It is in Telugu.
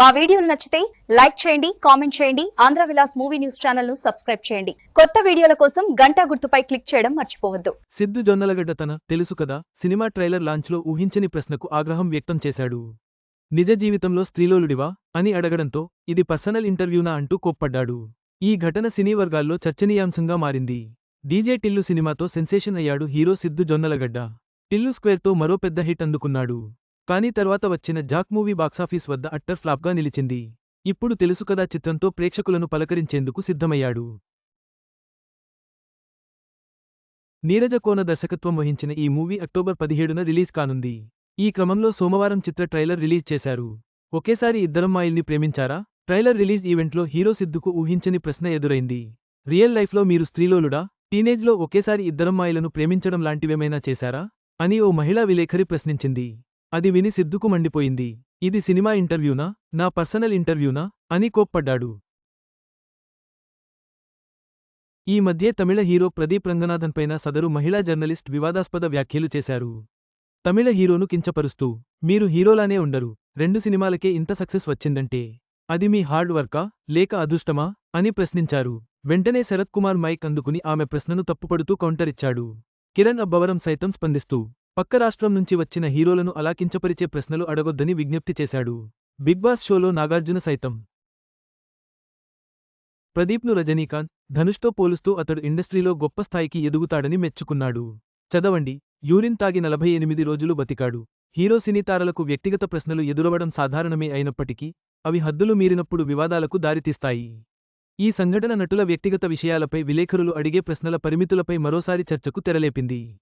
మా వీడియోలు నచ్చితే లైక్ చేయండి కామెంట్ చేయండి ఆంధ్ర విలాస్ మూవీ న్యూస్ ఛానల్ను సబ్స్క్రైబ్ చేయండి. కొత్త వీడియోల కోసం గంటా గుర్తుపై క్లిక్ చేయడం మర్చిపోవద్దు. సిద్ధు జొన్నలగడ్డ తన తెలుసు కదా సినిమా ట్రైలర్ లాంచ్లో ఊహించని ప్రశ్నకు ఆగ్రహం వ్యక్తం చేశాడు. నిజ జీవితంలో స్త్రీలోలుడివా అని అడగడంతో ఇది పర్సనల్ ఇంటర్వ్యూనా అంటూ కోప్పడ్డాడు. ఈ ఘటన సినీ వర్గాల్లో చర్చనీయాంశంగా మారింది. డీజే టిల్లు సినిమాతో సెన్సేషన్ అయ్యాడు హీరో సిద్ధు జొన్నలగడ్డ. టిల్లు స్క్వేర్తో మరో పెద్ద హిట్ అందుకున్నాడు. కానీ తర్వాత వచ్చిన జాక్ మూవీ బాక్సాఫీస్ వద్ద అట్టర్ ఫ్లాప్గా నిలిచింది. ఇప్పుడు తెలుసు కదా చిత్రంతో ప్రేక్షకులను పలకరించేందుకు సిద్ధమయ్యాడు. నీరజ కోన దర్శకత్వం వహించిన ఈ మూవీ అక్టోబర్ పదిహేడున రిలీజ్ కానుంది. ఈ క్రమంలో సోమవారం చిత్ర ట్రైలర్ రిలీజ్ చేశారు. ఒకేసారి ఇద్దరమ్మాయిల్ని ప్రేమించారా? ట్రైలర్ రిలీజ్ ఈవెంట్లో హీరో సిద్ధుకు ఊహించని ప్రశ్న ఎదురైంది. రియల్ లైఫ్లో మీరు స్త్రీలోలుడా? టీనేజ్లో ఒకేసారి ఇద్దరమ్మాయిలను ప్రేమించడం లాంటివేమైనా చేశారా? అని ఓ మహిళా విలేఖరి ప్రశ్నించింది. అది విని సిద్దుకు మండిపోయింది. ఇది సినిమా ఇంటర్వ్యూనా? నా పర్సనల్ ఇంటర్వ్యూనా? అని కోప్పడ్డాడు. ఈ మధ్యే తమిళ హీరో ప్రదీప్ రంగనాథన్పైన సదరు మహిళా జర్నలిస్ట్ వివాదాస్పద వ్యాఖ్యలు చేశారు. తమిళ హీరోను కించపరుస్తూ మీరు హీరోలానే ఉండరు. రెండు సినిమాలకే ఇంత సక్సెస్ వచ్చిందంటే అది మీ హార్డ్ వర్కా? లేక అదృష్టమా? అని ప్రశ్నించారు. వెంటనే శరత్ కుమార్ మైక్ అందుకుని ఆమె ప్రశ్నను తప్పుపడుతూ కౌంటరిచ్చాడు కిరణ్ అబ్బవరం సైతం స్పందిస్తూ పక్క రాష్ట్రం నుంచి వచ్చిన హీరోలను అలా కించపరిచే ప్రశ్నలు అడగొద్దని విజ్ఞప్తి చేశాడు. బిగ్ బాస్ షోలో నాగార్జున సైతం. ప్రదీప్ను రజనీకాంత్ ధనుష్తో పోలుస్తూ అతడు ఇండస్ట్రీలో గొప్ప స్థాయికి ఎదుగుతాడని మెచ్చుకున్నాడు. చదవండి. యూరిన్ తాగి నలభై ఎనిమిది రోజులు బతికాడు. హీరో సినీతారలకు వ్యక్తిగత ప్రశ్నలు ఎదురవడం సాధారణమే అయినప్పటికీ అవి హద్దులు మీరినప్పుడు వివాదాలకు దారితీస్తాయి. ఈ సంఘటన నటుల వ్యక్తిగత విషయాలపై విలేఖరులు అడిగే ప్రశ్నల పరిమితులపై మరోసారి చర్చకు తెరలేపింది.